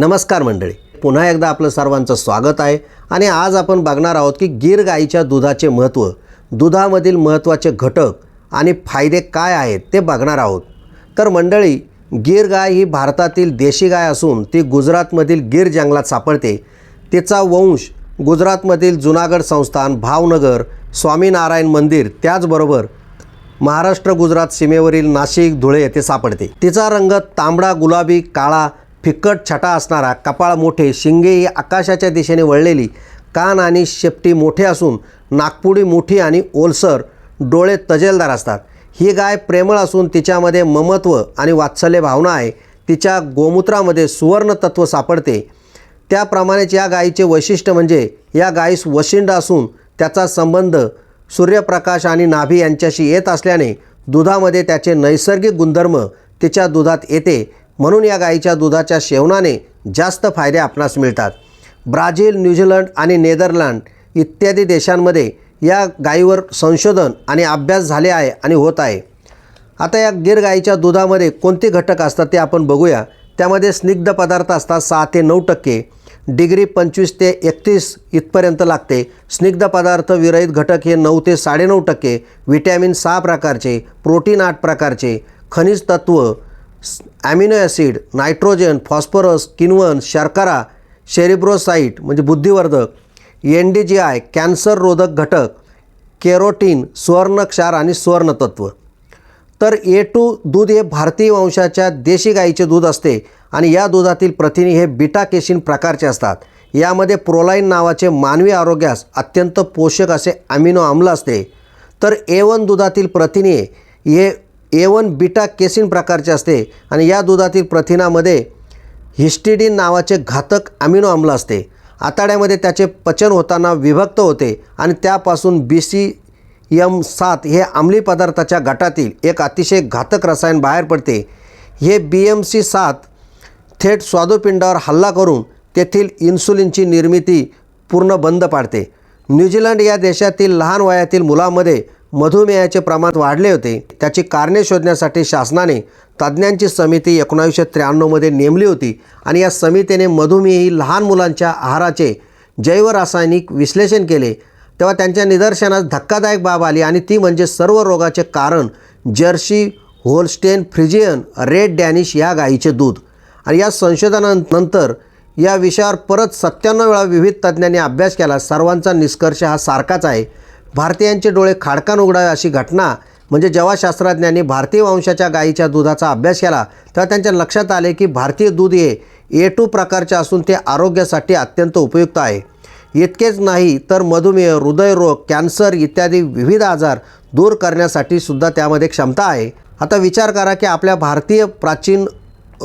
नमस्कार मंडळी. पुन्हा एकदा आपलं सर्वांचं स्वागत आहे. आणि आज आपण बघणार आहोत की गीर गाईच्या दुधाचे महत्त्व दुधामधील महत्त्वाचे घटक आणि फायदे काय आहेत ते बघणार आहोत. तर मंडळी गीर गाय ही भारतातील देशी गाय असून ती गुजरातमधील गीर जंगलात सापडते. तिचा वंश गुजरातमधील जुनागड संस्थान भावनगर स्वामीनारायण मंदिर त्याचबरोबर महाराष्ट्र गुजरात सीमेवरील नाशिक धुळे येथे सापडते. तिचा रंग तांबडा गुलाबी काळा फिकट छटा असणारा कपाळ मोठे शिंगे ही आकाशाच्या दिशेने वळलेली कान आणि शेपटी मोठे असून नागपुडी मोठी आणि ओलसर डोळे तजेलदार असतात. ही गाय प्रेमळ असून तिच्यामध्ये ममत्व आणि वात्सल्य भावना आहे. तिच्या गोमूत्रामध्ये सुवर्ण तत्व सापडते. त्याप्रमाणेच या गायीचे वैशिष्ट्य म्हणजे या गायीस वशिंड असून त्याचा संबंध सूर्यप्रकाश आणि नाभी यांच्याशी येत असल्याने दुधामध्ये त्याचे नैसर्गिक गुणधर्म तिच्या दुधात येते. म्हणून या गाईच्या दुधाच्या सेवनाने जास्त फायदे आपणास मिळतात. ब्राझील न्यूझीलंड आणि नेदरलँड इत्यादी देशांमध्ये या गाईवर संशोधन आणि अभ्यास झाले आहे आणि होत आहे. आता या गीर गाईच्या दुधामध्ये कोणते घटक असतात ते आपण बघूया. त्यामध्ये स्निग्ध पदार्थ असतात सहा ते नऊ टक्के. डिग्री पंचवीस ते एकतीस इथपर्यंत लागते. स्निग्ध पदार्थ विरहित घटक हे नऊ ते साडेनऊ टक्के. विटॅमिन सहा प्रकारचे प्रोटीन आठ प्रकारचे. खनिज तत्त्व ॲमिनो ॲसिड नायट्रोजन फॉस्फरस किण्वन शर्करा शेरिब्रोसाईट म्हणजे बुद्धिवर्धक N D G I cancer रोधक घटक केरोटीन सुवर्णक्षार आणि सुवर्णतत्व. तर ए टू दूध हे भारतीय वंशाच्या देशी गाईचे दूध असते आणि या दुधातील प्रथिने हे बिटा केशिन प्रकारचे असतात. यामध्ये प्रोलाईन नावाचे मानवी आरोग्यास अत्यंत पोषक असे अमिनो आम्ल असते. तर ए वन दुधातील प्रथिने हे ए वन बीटा केसिन प्रकारचे असते आणि या दुधातील प्रथिनामध्ये हिस्टिडीन नावाचे घातक अमिनो आम्ल असते. आताड्यामध्ये त्याचे पचन होताना विभक्त होते आणि त्यापासून बी सी यम सात हे अंमली पदार्थाच्या गटातील एक अतिशय घातक रसायन बाहेर पडते. हे बी एम सी सात थेट स्वादुपिंडावर हल्ला करून तेथील इन्सुलिनची निर्मिती पूर्ण बंद पाडते. न्यूझीलंड या देशातील लहान वयातील मुलांमध्ये मधुमेहाचे प्रमाण वाढले होते. त्याची कारणे शोधण्यासाठी शासनाने तज्ज्ञांची समिती एकोणावीसशे त्र्याण्णवमध्ये नेमली होती आणि या समितीने मधुमेही लहान मुलांच्या आहाराचे जैवरासायनिक विश्लेषण केले. तेव्हा त्यांच्या निदर्शनास धक्कादायक बाब आली आणि ती म्हणजे सर्व रोगाचे कारण Jersey Holstein Friesian red Danish या गायीचे दूध. आणि या संशोधनानंतर या विषयावर परत सत्त्याण्णव वेळा विविध तज्ज्ञांनी अभ्यास केला. सर्वांचा निष्कर्ष हा सारखाच आहे. भारतीयांचे डोळे खाडकान उघडावे अशी घटना म्हणजे जेव्हा शास्त्रज्ञांनी भारतीय वंशाच्या गायीच्या दुधाचा अभ्यास केला तेव्हा त्यांच्या लक्षात आले की भारतीय दूध हे ए टू प्रकारचे असून ते आरोग्यासाठी अत्यंत उपयुक्त आहे. इतकेच नाही तर मधुमेह हृदयरोग कॅन्सर इत्यादी विविध आजार दूर करण्यासाठी सुद्धा त्यामध्ये क्षमता आहे. आता विचार करा की आपल्या भारतीय प्राचीन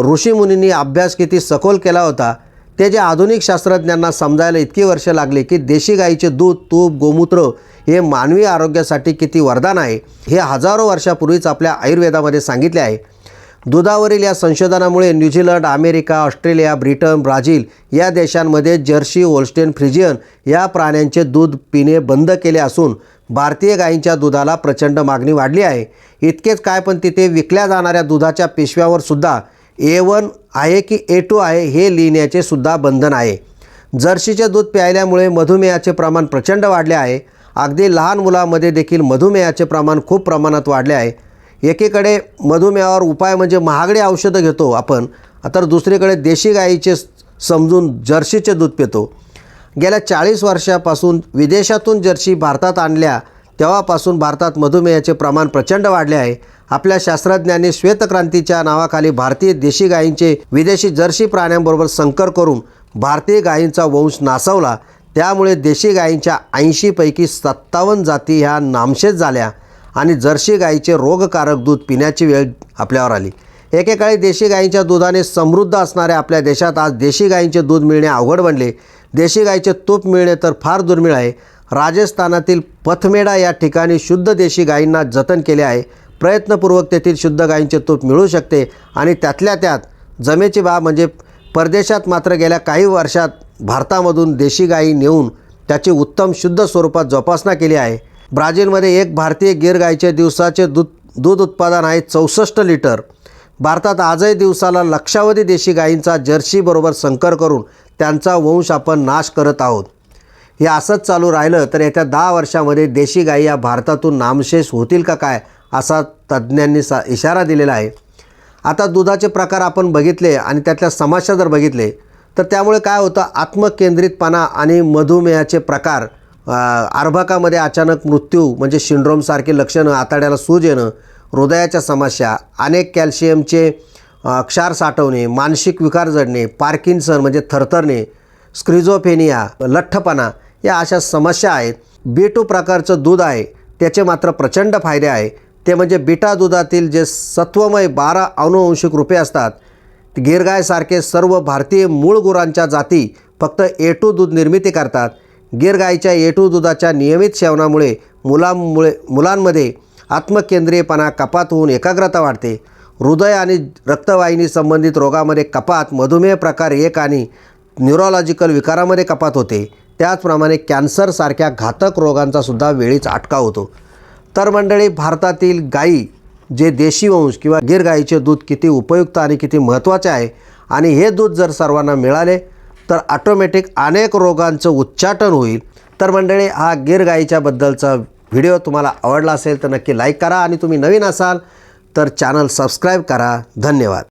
ऋषीमुनींनी अभ्यास किती सखोल केला होता ते जे आधुनिक शास्त्रज्ञांना समजायला इतकी वर्ष लागले की देशी गाईचे दूध तूप गोमूत्र हे मानवी आरोग्यासाठी किती वरदान आहे हे हजारो वर्षापूर्वीच आपल्या आयुर्वेदामध्ये सांगितले आहे. दुधावरील या संशोधनामुळे New Zealand America Australia Britain Brazil या देशांमध्ये जर्सी होल्स्टेन फ्रिजियन या प्राण्यांचे दूध पिणे बंद केले असून भारतीय गायींच्या दुधाला प्रचंड मागणी वाढली आहे. इतकेच काय पण तिथे विकल्या जाणाऱ्या दुधाच्या पिशव्यावर सुद्धा ए वन आहे की ए टू आहे हे लिहिण्याचे सुद्धा बंधन आहे. जर्सीचे दूध प्यायल्यामुळे मधुमेहाचे प्रमाण प्रचंड वाढले आहे. अगदी लहान मुलामध्ये देखील मधुमेहाचे प्रमाण खूप प्रमाणात वाढले आहे. एकीकडे मधुमेहावर उपाय म्हणजे महागडे औषधं घेतो आपण तर दुसरीकडे देशी गाईचे समजून जर्सीचे दूध पितो. गेल्या चाळीस वर्षापासून विदेशातून जर्सी भारतात आणल्या तेव्हापासून भारतात मधुमेहाचे प्रमाण प्रचंड वाढले आहे. आपल्या शास्त्रज्ञांनी श्वेतक्रांतीच्या नावाखाली भारतीय देशी गायींचे विदेशी जर्सी प्राण्यांबरोबर संकर करून भारतीय गायींचा वंश नासवला. त्यामुळे देशी गायींच्या ऐंशीपैकी सत्तावन्न जाती ह्या नामशेष झाल्या आणि जर्सी गाईचे रोगकारक दूध पिण्याची वेळ आपल्यावर आली. एकेकाळी देशी गाईंच्या दुधाने समृद्ध असणाऱ्या आपल्या देशात आज देशी गाईंचे दूध मिळणे अवघड बनले. देशी गाईचे तूप मिळणे तर फार दुर्मिळ आहे. राजस्थानातील पथमेडा या ठिकाणी शुद्ध देशी गायींना जतन केले आहे. प्रयत्नपूर्वक तेथील शुद्ध गायींचे तूप मिळू शकते आणि त्यातल्या त्यात जमेची बाब म्हणजे परदेशात मात्र गेल्या काही वर्षात भारतामधून देशी गायी नेऊन त्याची उत्तम शुद्ध स्वरूपात जोपासना केली आहे. ब्राझीलमध्ये एक भारतीय गीर गायीचे दिवसाचे दूध दूध उत्पादन आहे चौसष्ट लिटर. भारतात आजही दिवसाला लक्षावधी देशी गायींचा जर्सीबरोबर संकर करून त्यांचा वंश आपण नाश करत आहोत. हे असंच चालू राहिलं तर येत्या दहा वर्षामध्ये देशी गायी या भारतातून नामशेष होतील का काय असा तज्ज्ञांनी सा इशारा दिलेला आहे. आता दुधाचे प्रकार आपण बघितले आणि त्यातल्या समस्या जर बघितले तर त्यामुळे काय होतं आत्मकेंद्रितपणा आणि मधुमेहाचे प्रकार अर्भकामध्ये अचानक मृत्यू म्हणजे सिंड्रोमसारखी लक्षणं आताड्याला सूज येणं हृदयाच्या समस्या अनेक कॅल्शियमचे क्षार साठवणे मानसिक विकार जडणे पार्किन्सन म्हणजे थरथरणे स्क्रिझोफेनिया लठ्ठपणा या अशा समस्या आहेत. बी टू प्रकारचं दूध आहे. त्याचे मात्र प्रचंड फायदे आहे. ते म्हणजे बिटा दुधातील जे सत्वमय बारा अनुवंशिक रूपे असतात. गिरगायसारखे सर्व भारतीय मूळ गुरांच्या जाती फक्त ए टू दूध निर्मिती करतात. गिरगायच्या ए टू दुधाच्या नियमित सेवनामुळे मुलांमुळे मुलांमध्ये आत्मकेंद्रीयपणा कपात होऊन एकाग्रता वाढते. हृदय आणि रक्तवाहिनी संबंधित रोगामध्ये कपात मधुमेह प्रकार एक आणि न्यूरोलॉजिकल विकारामध्ये कपात होते. त्याचप्रमाणे कॅन्सरसारख्या घातक रोगांचा सुद्धा वेळीच अटकाव होतो. तर मंडळी भारतातील गायी जे देशी वंश किंवा गिर गाईचे दूध किती उपयुक्त आणि किती महत्त्वाचे आहे आणि हे दूध जर सर्वांना मिळाले तर ऑटोमॅटिक अनेक रोगांचं उच्चाटन होईल. तर मंडळी हा गिर गाईच्याबद्दलचा व्हिडिओ तुम्हाला आवडला असेल तर नक्की लाईक करा. आणि तुम्ही नवीन असाल तर चॅनल सबस्क्राईब करा. धन्यवाद.